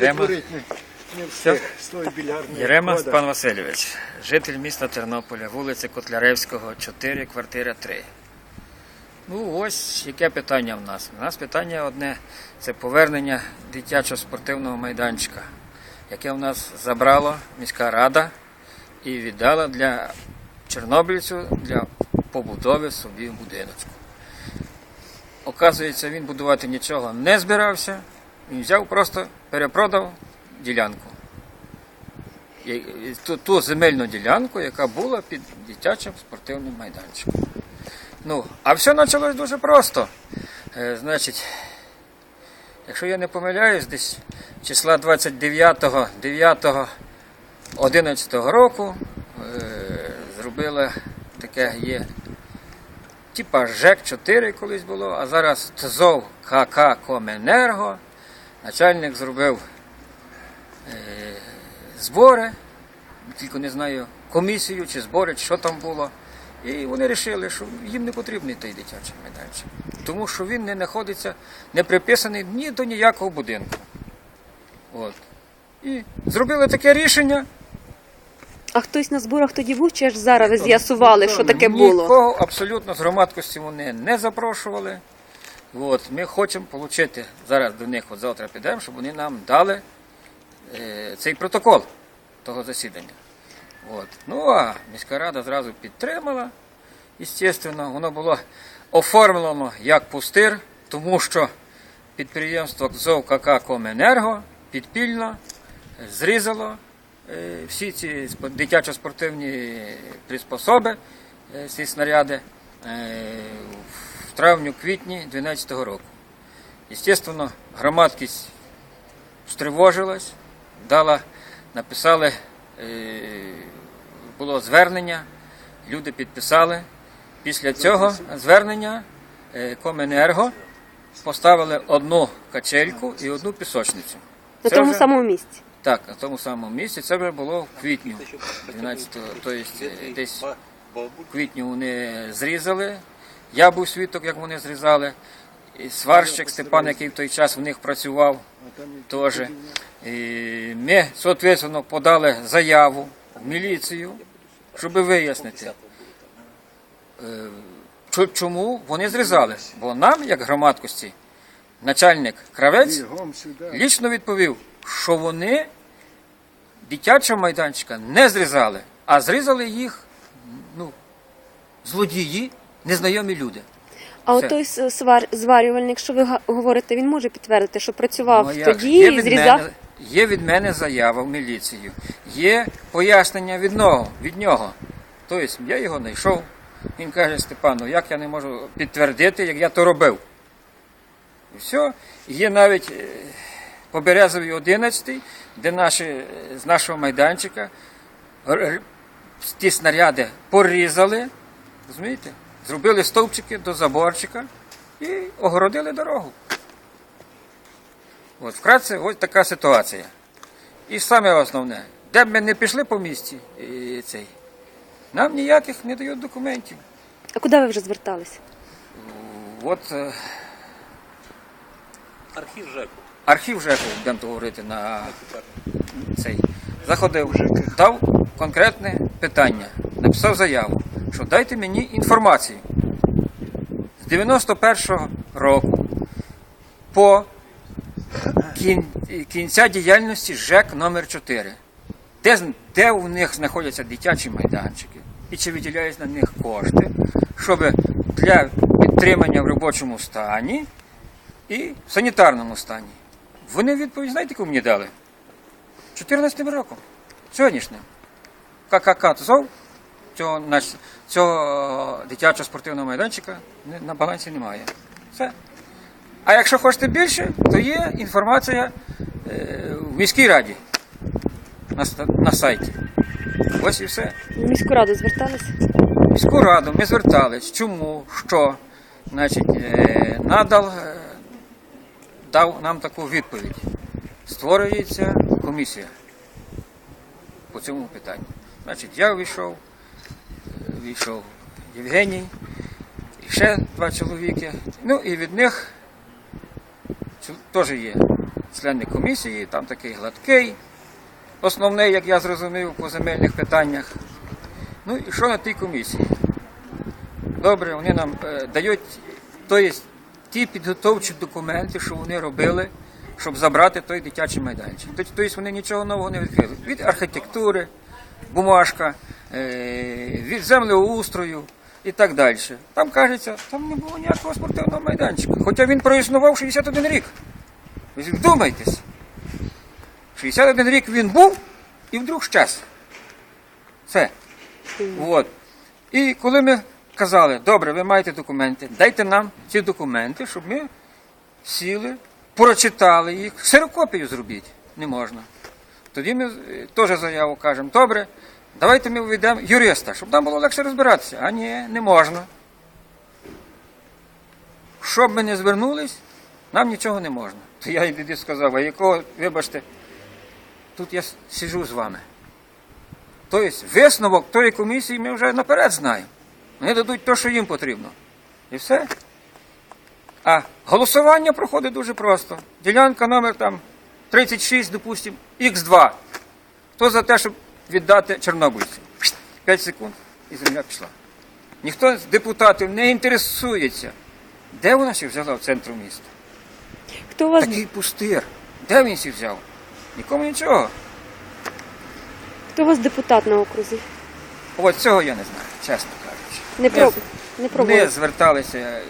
Єрема. Єрема. Степан Васильович, житель міста Тернополя, вулиця Котляревського, 4, квартира 3. Ну, ось яке питання в нас. У нас питання одне це повернення дитячого спортивного майданчика, яке в нас забрала міська рада і віддала для чорнобильців для побудови собі будиночку. Оказується, він будувати нічого не збирався, він взяв просто перепродав ділянку. Ту, ту земельну ділянку, яка була під дитячим спортивним майданчиком. Ну, а все почалось дуже просто. Е, значить, якщо я не помиляюсь, десь числа 29, 9, 11 року е, зробила таке є. Типа ЖЕК-4 колись було, а зараз ТЗОВ КК Коменерго. Начальник зробив е, збори, тільки не знаю, комісію чи збори, чи що там було. І вони вирішили, що їм не потрібний той дитячий майданчик. Тому що він не знаходиться, не приписаний ні до ніякого будинку. От. І зробили таке рішення. А хтось на зборах тоді був, чи аж зараз ви з'ясували, що таке було? Нікого абсолютно з громадськості вони не запрошували. От, ми хочемо отримати, зараз до них от завтра підемо, щоб вони нам дали е, цей протокол того засідання. От. Ну а міська рада зразу підтримала. Звісно, воно було оформлено як пустир, тому що підприємство КЗОВ КК Коменерго підпільно зрізало е, всі ці сп- дитячо-спортивні приспособи, е, ці снаряди е, травню-квітні 2012 року. Звісно, громадськість стривожилась, дала, написали, е, було звернення, люди підписали. Після цього звернення е, Коменерго поставили одну качельку і одну пісочницю. На тому вже- самому місці. так, на тому самому місці. Це вже було в квітню 12-го, тобто е, десь в квітню вони зрізали. Я був свідок, як вони зрізали. І сварщик Степан, який в той час в них працював, теж. І ми, соответственно, подали заяву в міліцію, щоб вияснити, е, чому вони зрізали. Бо нам, як громадськості, начальник кравець, лічно відповів, що вони дитячого майданчика не зрізали, а зрізали їх ну, злодії, незнайомі люди. А Все. от той свар... зварювальник, що ви говорите, він може підтвердити, що працював Ну, тоді є, і зрізав. мене, є від мене заява в міліцію, є пояснення від нього. Від нього. Тобто я його знайшов. Він каже, Степану, як я не можу підтвердити, як я то робив. І все. Є навіть е, по Березовій 11, де наші, з нашого майданчика ті снаряди порізали, розумієте? Зробили стовпчики до заборчика і огородили дорогу. От, вкратце, ось така ситуація. І саме основне, де б ми не пішли по місті, і цей, нам ніяких не дають документів. А куди ви вже зверталися? От е, Архів ЖЕКу. архів ЖЕКу, будемо то говорити на цей. Заходив, дав конкретне питання, написав заяву, що дайте мені інформацію. З 91-го року по кін- кінця діяльності ЖЕК номер 4 де, де у них знаходяться дитячі майданчики і чи виділяють на них кошти, щоб для підтримання в робочому стані і в санітарному стані. Вони відповідь, знаєте, яку мені дали? 14 роком, сьогоднішнім. ККК ТЗОВ цього, цього дитячого спортивного майданчика на балансі немає. Все. А якщо хочете більше, то є інформація е, в міській раді на, на сайті. Ось і все. В міську раду зверталися? В міську раду ми звертались. Чому? Що? Значить, е, надал, е, дав нам таку відповідь. Створюється комісія по цьому питанню. Значить, я вийшов, вийшов Євгеній, і ще два чоловіки. Ну і від них теж є члени комісії, там такий гладкий, основний, як я зрозумів, по земельних питаннях. Ну і що на тій комісії? Добре, вони нам е, дають тобто, ті підготовчі документи, що вони робили, щоб забрати той дитячий майданчик. Тобто вони нічого нового не відкрили. Від архітектури, бумажка, е, від землеустрою і так далі. Там кажеться, там не було ніякого спортивного майданчика. Хоча він проіснував 61 рік. Ви вдумайтесь. 61 рік він був і вдруг щас. Все. От. І коли ми казали, добре, ви маєте документи, дайте нам ці документи, щоб ми сіли, прочитали їх, ксерокопію зробіть. Не можна. Тоді ми е, теж заяву кажемо, добре, давайте ми введемо юриста, щоб нам було легше розбиратися. А ні, не можна. Щоб ми не звернулись, нам нічого не можна. То я їй сказав, а якого, вибачте, тут я с- сиджу з вами. Тобто висновок тої комісії ми вже наперед знаємо. Вони дадуть те, що їм потрібно. І все. А голосування проходить дуже просто. Ділянка номер там 36, допустимо, Х2. Хто за те, щоб віддати чорнобильцям? 5 секунд і земля пішла. Ніхто з депутатів не інтересується, де вона ще взяла в центру міста. Хто вас Такий пустир. Де він ще взяв? Нікому нічого. хто у вас депутат на окрузі? От цього я не знаю, чесно кажучи. Не Не проб... з- не пробували. Не зверталися